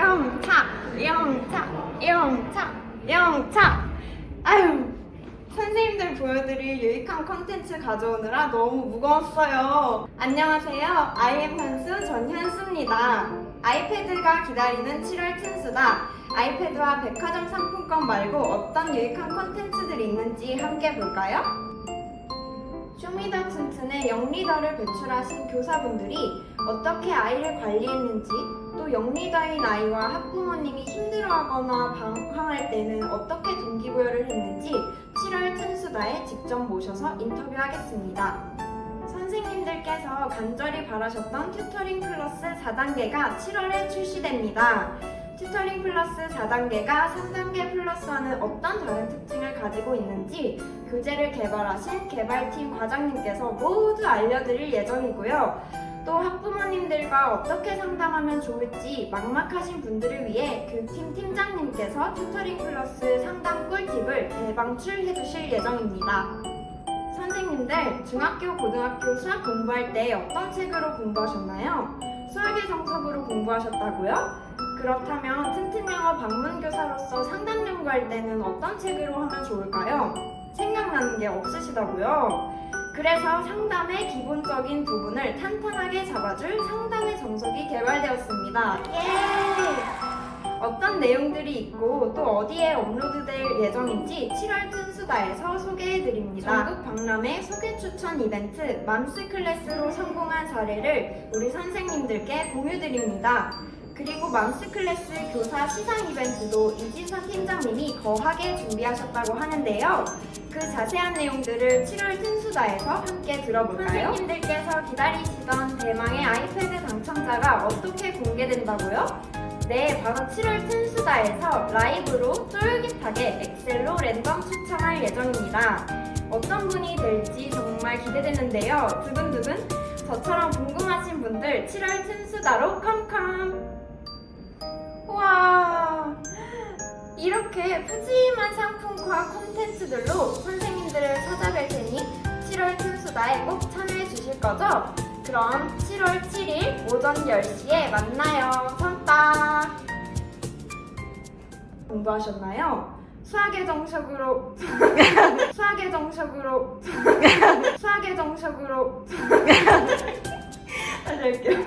영차, 영차, 영차, 영차. 아유, 선생님들 보여드릴 유익한 컨텐츠 가져오느라 너무 무거웠어요. 안녕하세요. 아이엠 현수 전현수입니다. 아이패드가 기다리는 7월 튼수다. 아이패드와 백화점 상품권 말고 어떤 유익한 컨텐츠들이 있는지 함께 볼까요? 쇼미더 튼튼의 영리더를 배출하신 교사분들이 어떻게 아이를 관리했는지 또 영리더인 아이와 학부모님이 힘들어하거나 방황할 때는 어떻게 동기부여를 했는지 7월 튼수다에 직접 모셔서 인터뷰하겠습니다. 선생님들께서 간절히 바라셨던 튜터링 플러스 4단계가 7월에 출시됩니다. 튜터링 플러스 4단계가 3단계 플러스와는 어떤 다른 특징을 가지고 있는지 교재를 개발하신 개발팀 과장님께서 모두 알려드릴 예정이고요. 또 학부모님들과 어떻게 상담하면 좋을지 막막하신 분들을 위해 교육팀 팀장님께서 튜터링 플러스 상담 꿀팁을 대방출해 주실 예정입니다. 선생님들, 중학교, 고등학교 수학 공부할 때 어떤 책으로 공부하셨나요? 수학의 정석으로 공부하셨다고요? 그렇다면 튼튼 영어 방문교사로서 상담 연구할 때는 어떤 책으로 하면 좋을까요? 생각나는 게 없으시다고요? 그래서 상담의 기본적인 부분을 탄탄하게 잡아줄 상담의 정석이 개발되었습니다. 예! 어떤 내용들이 있고 또 어디에 업로드될 예정인지 7월 튼수다에서 소개해드립니다. 전국 박람회 소개 추천 이벤트 맘스 클래스로 성공한 사례를 우리 선생님들께 공유드립니다. 그리고 맘스 클래스 교사 시상 이벤트도 이진선 팀장님이 거하게 준비하셨다고 하는데요. 그 자세한 내용들을 7월 튼수다에서 함께 들어볼까요? 선생님들께서 기다리시던 대망의 아이패드 당첨자가 어떻게 공개된다고요? 네, 바로 7월 튼수다에서 라이브로 쫄깃하게 엑셀로 랜덤 추첨할 예정입니다. 어떤 분이 될지 정말 기대되는데요. 두근두근 저처럼 궁금하신 분들 7월 튼수다로 컴컴! 우와! 이렇게 푸짐한 상품과 콘텐츠들로 선생님들을 찾아뵐 테니 7월 튼수다에 꼭 참여해 주실 거죠? 그럼 7월 7일 오전 10시에 만나요. 선딱! 공부하셨나요? 수학의 정석으로 수학의 정석으로 수학의 정석으로 다시 할게요.